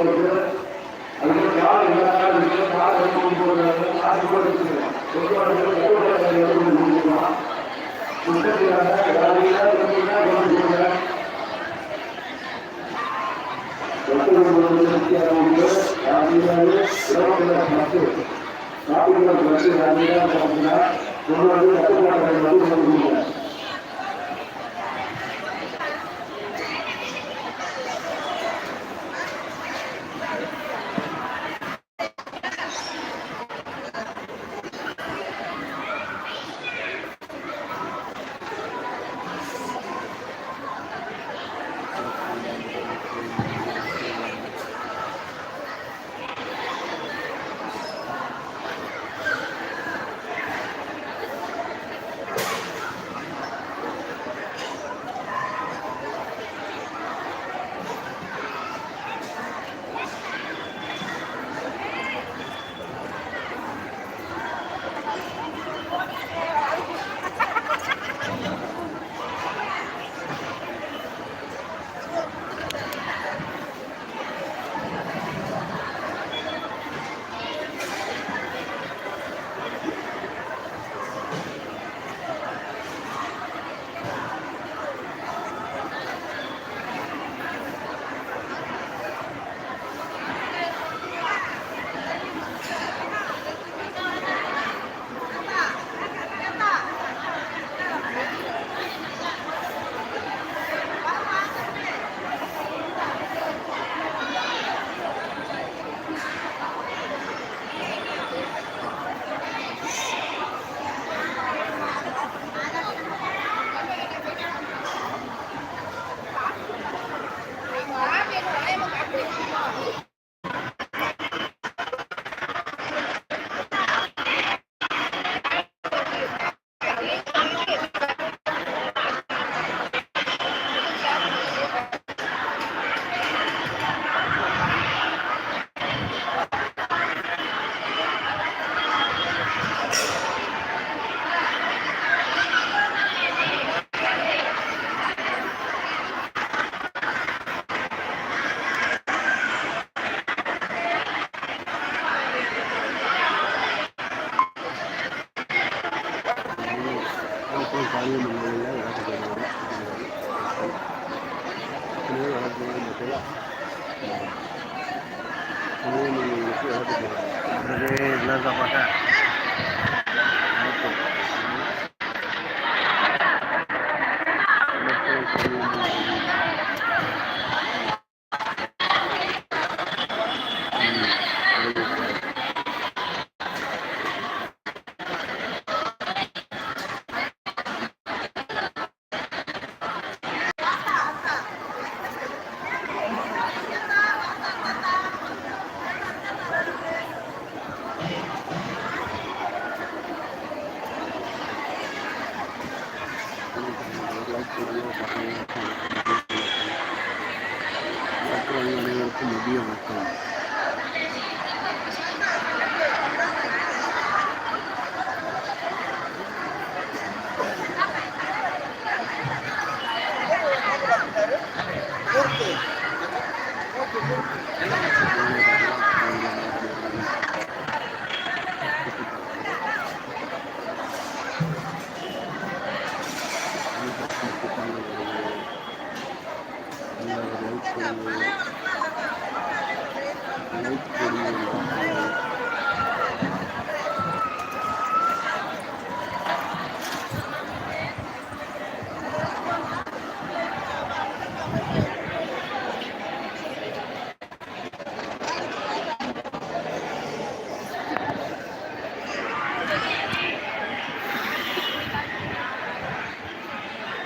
போட்டு அதுக்கு யார் இல்லாமல் யார் எடுத்து போடுறாங்க யார் கொடுத்துருக்கோம் புத்தகத்திலான யார் இல்லாமல் யார் இல்லாமல்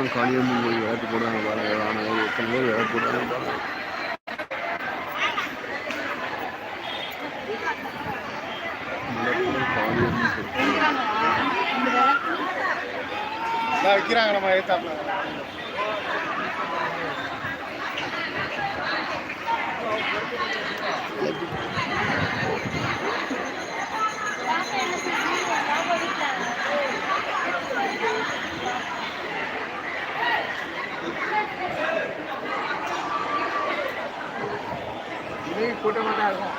மலப்புறம் காளியம்மன் கோயில் விளக்கு போடுறாங்க பாருங்க ஆனால் எத்தனை பேர் விளக்கு போடுறாங்க பாருங்க. மலப்புறம் காளியம்மன் கோயில் வைக்கிறாங்க நம்ம கூட்டமாக தான் இருக்கும்.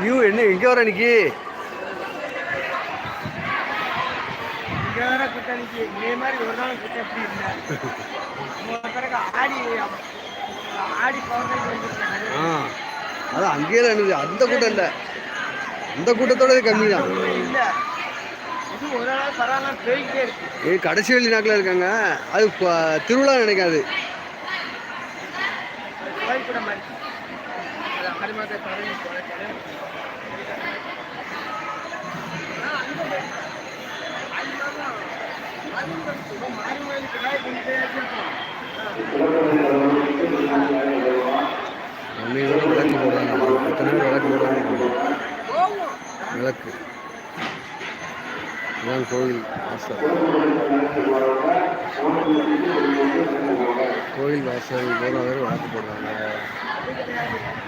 ஐயோ என்ன எங்கே வர இன்னைக்கு இங்கே வேற கூட்டணிக்கு இதே மாதிரி ஒரு நாள் கூட்டம் எப்படி இல்லை பிறகு ஆடி ஆடி வந்துருக்காங்க. ஆ அதான் அங்கேயே இருந்தது அந்த கூட்டம் இல்லை. அந்த கூட்டத்தோட கம்மி தான். ஏ கடைசி வெள்ளி நாக்கில் இருக்காங்க. அது திருவிழா நினைக்காது கோயில் கூட மாதிரி அது ஆடி மாதம் பரவாயில்ல அன்னைக்கு வந்து விளக்கு போடுறாங்க எத்தனை பேர் விளக்கு போடுறாங்க விளக்கு கோவில் வாசல் கோயில் வாசல் போகிற விளக்கு போடுறாங்க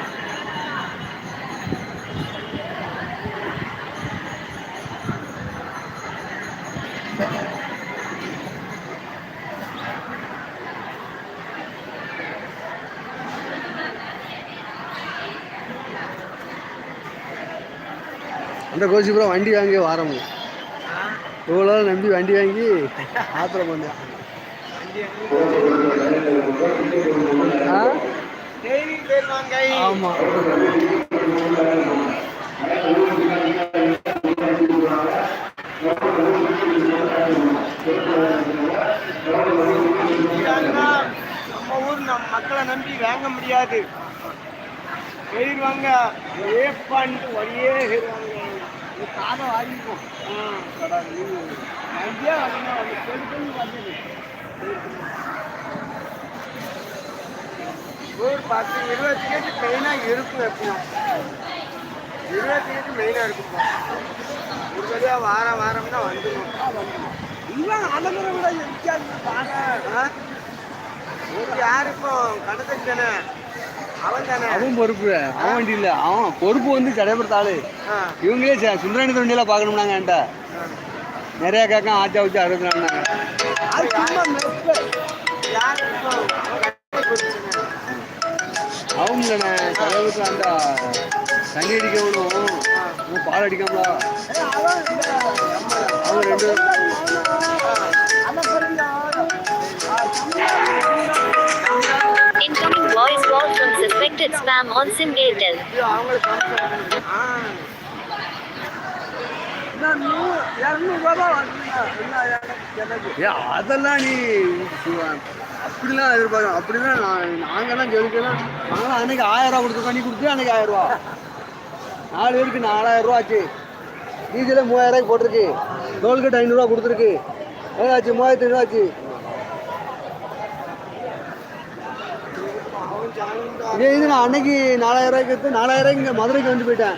அந்த கோசிபுரம் வண்டி வாங்கி வாரம் இவ்வளோ நம்பி வண்டி வாங்கி ஆத்திரம் பண்ணேன். ஆமாம் நம்ம ஊர் நம் மக்களை நம்பி வாங்க முடியாது. போயிடுவாங்க. ஏப்பான்ட்டு வழியே ஏறுவாங்க. இது காதை வாங்கிக்கும் ஐயா வந்து அவங்க பெருக்கும் வந்தது ஊர் பத்து இருபத்தி எட்டு மெயினாக இருக்கும் எப்பயும் இருபத்தி எட்டு மெயினாக இருக்கும் ஒரு வழியாக வாரம் வாரம் தான் வந்துடும் இவன் கூட இருக்காது வித்தியாசம் ஒரு யாருக்கும் கடத்தல் தானே அவன் பொறுப்பு. அவன் வண்டி இல்லை அவன் பொறுப்பு வந்து சடையப்படுத்த ஆளு. இவங்களே சுந்தராணி வண்டியெல்லாம் பார்க்கணும்னாங்க என்கிட்ட. ஆ. நிறையா கேட்க ஆச்சா வச்சு அறுபத்தி இல்லைண்ணே தலைவருக்கு அந்த தண்ணி அடிக்கணும் பால் அடிக்காமலா? அவன் ரெண்டு தான் வந்துங்க. என்ன எனக்கு ஏ அதெல்லாம் நீ அப்படிலாம் எதிர்பார்க்க அப்படிலாம் நான் நாங்கெல்லாம் ஜெயிக்கலாம் நாங்களாம் அன்னைக்கு ஆயிரம் ரூபா கொடுத்துருக்கோம். நீ கொடுத்து அன்னைக்கு ஆயிரம் ரூபா? நாலு பேருக்கு நாலாயிரம் ரூபா ஆச்சு. டீசலே மூவாயிரம் ரூபாய்க்கு போட்டிருக்கு. டோல்கேட் ஐநூறுரூவா கொடுத்துருக்கு. ஆச்சு மூவாயிரத்தி ஐநூறுவா ஆச்சு அவன் ஜாமீன்தார் இதே இது நான் அன்னைக்கு நாலாயிரம் ரூபாய்க்கு எடுத்து நாலாயிரம் ரூபாய்க்கு இங்கே மதுரைக்கு வந்து போயிட்டேன்.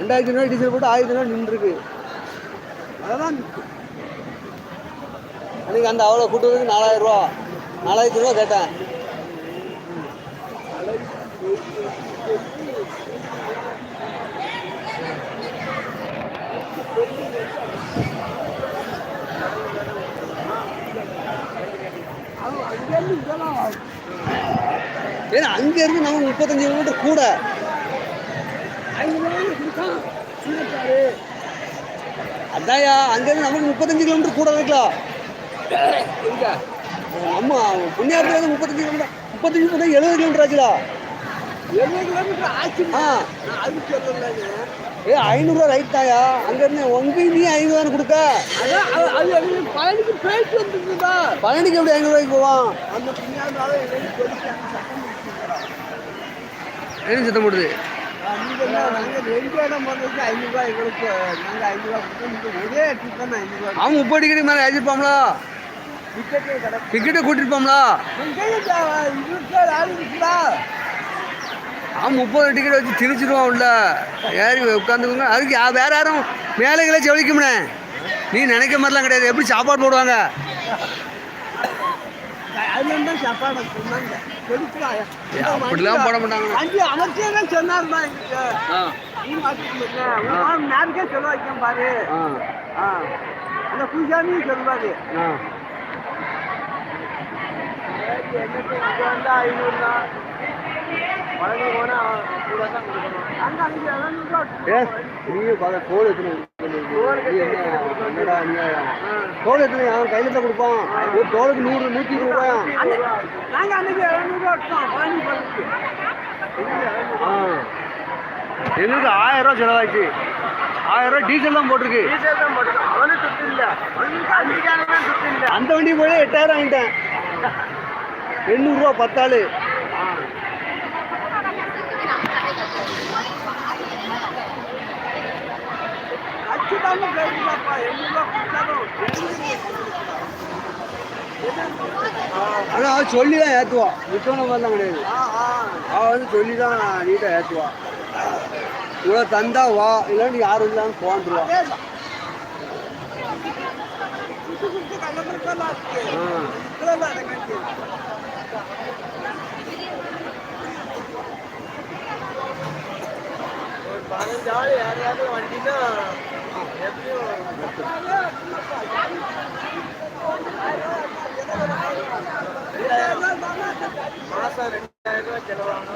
ரெண்டாயிரத்தி ரூபாய் டீசல் போட்டு ஆயிரத்தி ரூபாய் நின்றுருக்கு. அதான் அன்னைக்கு அந்த அவ்வளோ கூட்டுறதுக்கு நாலாயிரம் ரூபா நாலாயிரத்தி ரூபா கேட்டேன் அவன் அங்கேருந்து இதெல்லாம் ஏன்னா அங்கேருந்து நமக்கு முப்பத்தஞ்சு கிலோமீட்டர் கூட. அதான்யா அங்கேருந்து நமக்கு முப்பத்தஞ்சு கிலோமீட்டர் கூட இருக்கலாம். நம்ம புண்ணியாரத்துலேருந்து முப்பத்தஞ்சு கிலோமீட்டர் முப்பத்தஞ்சு முப்பத்தஞ்சு எழுபது கிலோமீட்டர் ஆச்சுலா எழுபது கிலோமீட்டர் ஆச்சு. ஆ. நான் அது சொல்லலைங்க ஏ ஐநூறுரூவா ரைட் தாயா அங்கேருந்து உங்களையும் நீ கொடுக்க? அது- அது எனக்கு பழனிக்கு போயிட்டு வந்துருக்குதா? பழனிக்கு எப்படி ஐநூறுரூவாய்க்கு போவான். அந்த என்ன சத்தம் போடுது? அவங்க முப்பது டிக்கெட் மேலே ஏற்றிருப்பாங்களா டிக்கெட்டை கூட்டிருப்பாங்களா? அவன் முப்பது டிக்கெட் வச்சு திணிச்சிடுவான் உள்ள ஏறி உட்காந்துக்கோங்க அதுக்கு யா- வேற யாரும் மேலைகளை செவலிக்கும்னே நீ நினைக்க மாதிரிலாம் கிடையாது. எப்படி சாப்பாடு போடுவாங்க? அதுலேருந்து சாப்பாடு சொன்னாங்க. அப்படிலாம் போட மாட்டாங்க அஞ்சு அமைச்சரே சொன்னாருமா எங்களுக்கு நேருக்கே சொல்ல வைக்கேன் பாரு. அந்த பூஜாரியும் சொல்லுவாரு. வந்தால் ஐநூறு தான் தோல் எத்தனை அவன் கையில் தான் கொடுப்பான். ஒரு தோலுக்கு நூறு நூற்றி இருபது அன்னைக்கு இரநூறுவா எங்களுக்கு ஆயிரம் ரூபா செலவாச்சு ஆயிரம் ரூபா டீசல் தான் போட்டிருக்கு. அந்த வண்டி போய் எட்டாயிரம் வாங்கிட்டேன். எண்ணூறுரூவா பத்தாள். ஆனால் அவன் சொல்லி தான் ஏற்றுவான் விட்டோன மாதிரிலாம் கிடையாது. ஆ ஆ. அவன் வந்து சொல்லி தான் நீட்டாக ஏற்றுவான் இவ்வளோ தந்தா வா இல்லைன்னு யாரும் இல்லாமல் போன்றுவா அதேதான் சுத்து சுத்து கலந்துருக்கலாம் இருக்கு. ஆ. இதெல்லாம் எனக்கு ஒரு பதினஞ்சு ஆள் யாரையாவது வண்டினா மாசம் ரெண்டாயிரம் ரூபாய் செலவாங்க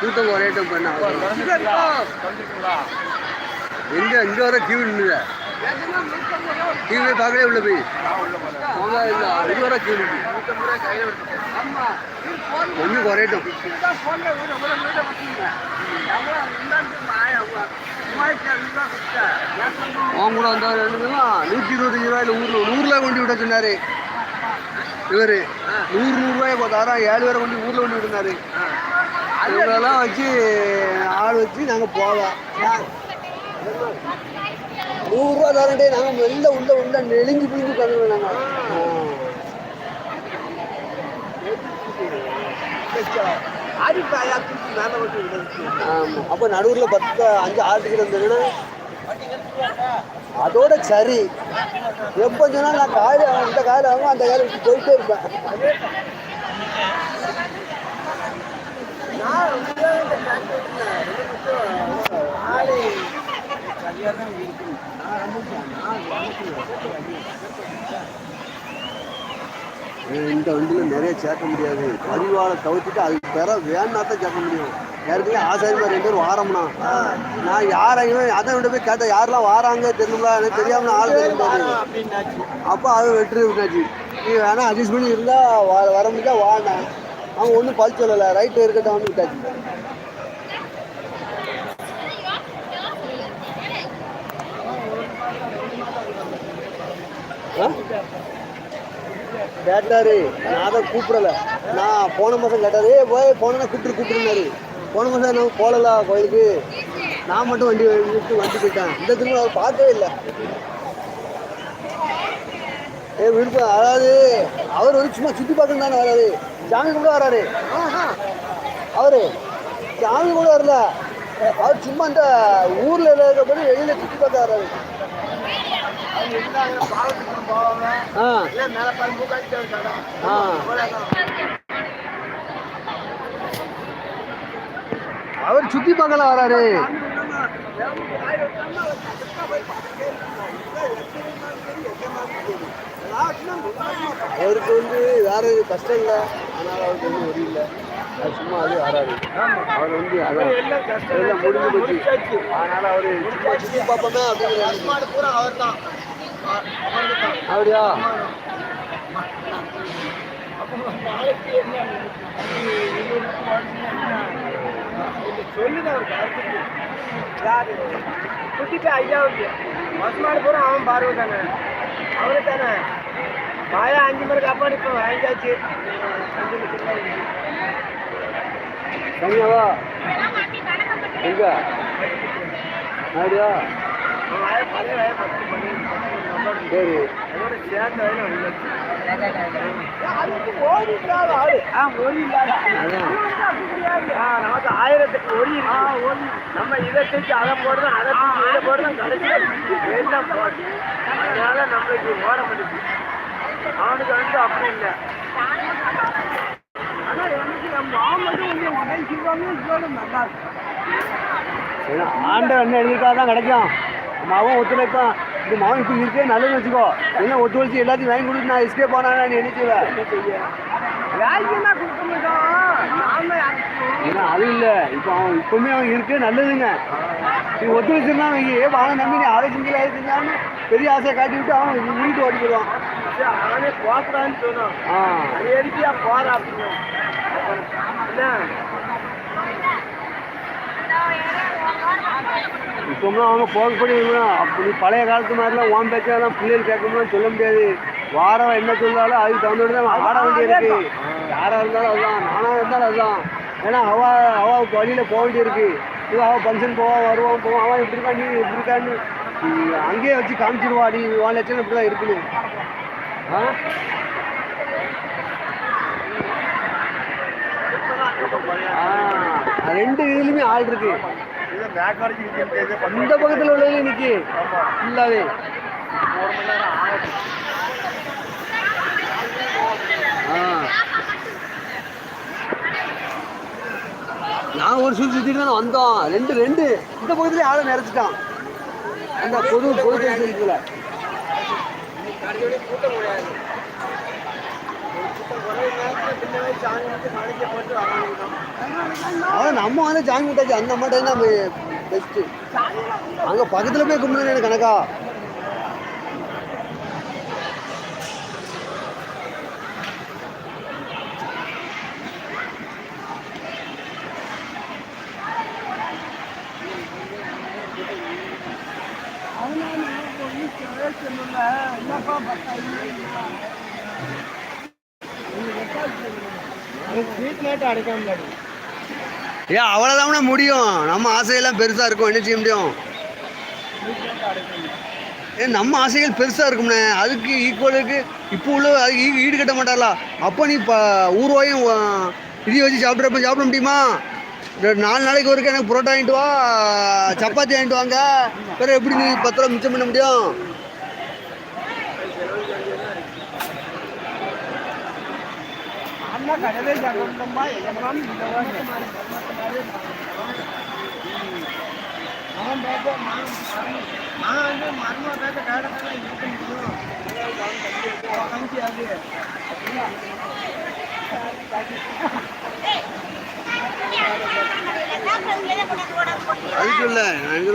கூட்டம் குறையட்டும் பண்ண வர கியூ நின்றுத கியூவே பார்க்கவே உள்ள போய். இதுவரை இல்லை கொஞ்சம் குறையட்டும். அவன் கூட வந்தவர் என்னதுன்னா நூற்றி இருபத்தஞ்சு ரூபாயில் ஊரில் நூறுரூவா கொண்டு விட சொன்னார். இவர் நூறு நூறுரூவாயை பார்த்தாராம் ஏழு பேரை கொண்டு ஊரில் கொண்டு விடுனாரு. இவங்களெல்லாம் வச்சு ஆள் வச்சு நாங்கள் போவோம். நூறுரூவா தரண்டே நாங்கள் வெளில உள்ள உள்ள நெளிஞ்சு பிடிஞ்சு தந்துடுவோம் நாங்கள் ஆமாம் அப்போ நடுவில் பத்து அஞ்சு ஆறு டிக்கெட் இருந்ததுன்னா அதோட சரி. எப்போ சொன்னால் நான் காலை இந்த காலை ஆகும் அந்த காலை விட்டு போயிட்டே இருப்பேன். நான் இந்த வண்டியில் நிறைய சேர்க்க முடியாது. பதிவாளை தவிர்த்துட்டு அதுக்கு பிற வேணா தான் சேர்க்க முடியும். ஏற்கனவே ஆசாரியமாக ரெண்டு பேரும் வாரம்னா. நான் யாரையும் அதை விட போய் கேட்டேன் யாரெல்லாம் வாராங்க தெரியுங்களா? எனக்கு தெரியாமல் ஆள் தெரியாது அப்போ அது வெற்றி விட்டாச்சு. நீ வேணா அட்ஜஸ்ட் பண்ணி இருந்தால் வர வர முடியா வாங்க அவன் ஒன்றும் பல் சொல்லலை. ரைட்டு இருக்கட்டும் விட்டாச்சு. கேட்டாரு. நான் அதை கூப்பிடல. நான் போன மாதம் கேட்டாரு போய் போனேன்னா கூப்பிட்டு கூப்பிட்டுருந்தாரு போன மாதம் நான் போகலா கோயிலுக்கு. நான் மட்டும் வண்டி விட்டு வண்டி போயிட்டேன். இந்த திரும்ப அவர் பார்க்கவே இல்லை. ஏ விருப்பம் அதாவது அவர் வந்து சும்மா சுற்றி பார்க்கணும் தானே வராரு சாமி கூட வராரு. அவரு சாமி கூட வரல. அவர் சும்மா இந்த ஊர்ல இருக்கிறபடி வெளியில சுற்றி பார்க்க வராரு. அவர் சுற்றி பார்க்கல வராரு. அவருக்கு வந்து வேற கஷ்டம் இல்லை. அதனால அவருக்கு ஒன்றும் வரி இல்லை அது சும்மா அது வராது அவர் வந்து அதான். எல்லாம் முடிஞ்சு போச்சு. அதனால அவர் சும்மா சுற்றி பார்ப்போமே அப்படிங்கிற அவர் தான் அப்படியா? அடுத்தது. யாரு? குட்டிட்டு ஐயாவுக்கு. பசுமாடு பூரா அவன் பார்வை தானே. அவனு தானே. மாயா அஞ்சு மணிக்கு அப்பாடி இப்போ வாங்கியாச்சு. அஞ்சு. கம்மியாவா எங்க பத்து மணி நம்பர் சரி. அதோட சேர்ந்த ஆ நமக்கு ஆயிரத்துக்கு ஒளி நம்ம இதை தூக்கி அதை போடுறோம் அதை தூக்கி இதை போடுறோம் கடைசியில் எல்லாம் போடுது அதனால நம்மளுக்கு ஓட முடியுது அவனுக்கு வந்து அப்படி இல்லை ஆனா நம்ம மாமனும் நல்லா ஏன்னா தான் கிடைக்கும் மாவன் ஒத்துழைப்பான். இந்த மாவன் இப்போ இருக்கே நல்லதுன்னு வச்சுக்கோ. என்ன ஒத்துழைச்சி எல்லாத்தையும் வாங்கி கொடுத்து நான் எஸ்கே போனான்னு நீ என்ன செய்ய நாம ஏன்னா அது இல்லை. இப்போ அவன் இப்பவுமே அவன் இருக்கு நல்லதுங்க. நீ ஒத்துழைச்சிருந்தா அவங்க ஏ அவனை நம்பி நீ அதை செஞ்சு அதை செஞ்சான்னு பெரிய ஆசையை காட்டி விட்டு அவன் வீட்டு ஓடி போயிடுவான் அவனே போக்குறான்னு சொன்னான். ஆ. அது எதுக்கியா போறா அப்படின்னு என்ன இப்போலாம் அவங்க போகப்படி அப்படி பழைய காலத்து மாதிரிலாம் ஓம் பேச்சாலாம் பிள்ளைகள் கேட்கணும்னு சொல்ல முடியாது. வாரம் என்ன சொன்னாலும் அதுக்கு தகுந்தோடு தான் ஆட வேண்டியிருக்கு யாராக இருந்தாலும் அதுதான். நானாக இருந்தாலும் அதுதான். ஏன்னா அவ அவ வழியில் போக வேண்டியிருக்கு இது அவள் ஃபங்க்ஷன் போவான் வருவான் போவான் அவன் இப்படி இருக்கா நீ இப்படி இருக்கான்னு அங்கேயே வச்சு காமிச்சிருவா. நீ உன் லட்சணம் இப்படி தான் இருக்கணும் ஆ? ரெண்டு இதுலையுமே ஆள் இருக்கு. இது மேக்காடிக்கு நிற்கிறது இந்த பக்கத்தில் உள்ளது இன்னைக்கு இல்லாதே. நான் ஒரு சுற்றி சுற்றிட்டு தானே வந்தோம். ரெண்டு ரெண்டு. இந்த பக்கத்துலேயே ஆளை நிறைச்சிட்டான் அந்த பொது பொது இருக்குல்ல கடையோட கூட்டம் கிடையாது கூட்டம் குறைய நேரத்தில் பின்னாடி சாமி வந்து மலைக்கு போட்டு வராங்க அவன் நம்ம வந்து ஜாயின் விட்டாச்சு. அந்த மட்டும் தான் பெஸ்ட்டு அங்கே பக்கத்தில் போய் கும்பிடுங்க எனக்கு கணக்கா. என்னப்பா லைட் அடைக்காம ஏ அவ்வளோதான் முடியும். நம்ம ஆசையெல்லாம் பெருசாக இருக்கும். என்ன செய்ய முடியும்? ஏ நம்ம ஆசைகள் பெருசாக இருக்கும்ண்ணே. அதுக்கு ஈக்குவலுக்கு இப்போ உள்ள அதுக்கு ஈடு கட்ட மாட்டாளா அப்போ நீ இப்போ ஊறுவாயும் இதையும் வச்சு சாப்பிட்றப்ப சாப்பிட முடியுமா? நாலு நாளைக்கு ஒருக்க எனக்கு புரோட்டா வாங்கிட்டு வா சப்பாத்தி வாங்கிட்டு வாங்க. பிறகு எப்படி நீ பத்து ரூபா மிச்சம் பண்ண முடியும்? அண்ணா கடையிலே சாப்பிட்டோம்மா எல்லாம் இந்த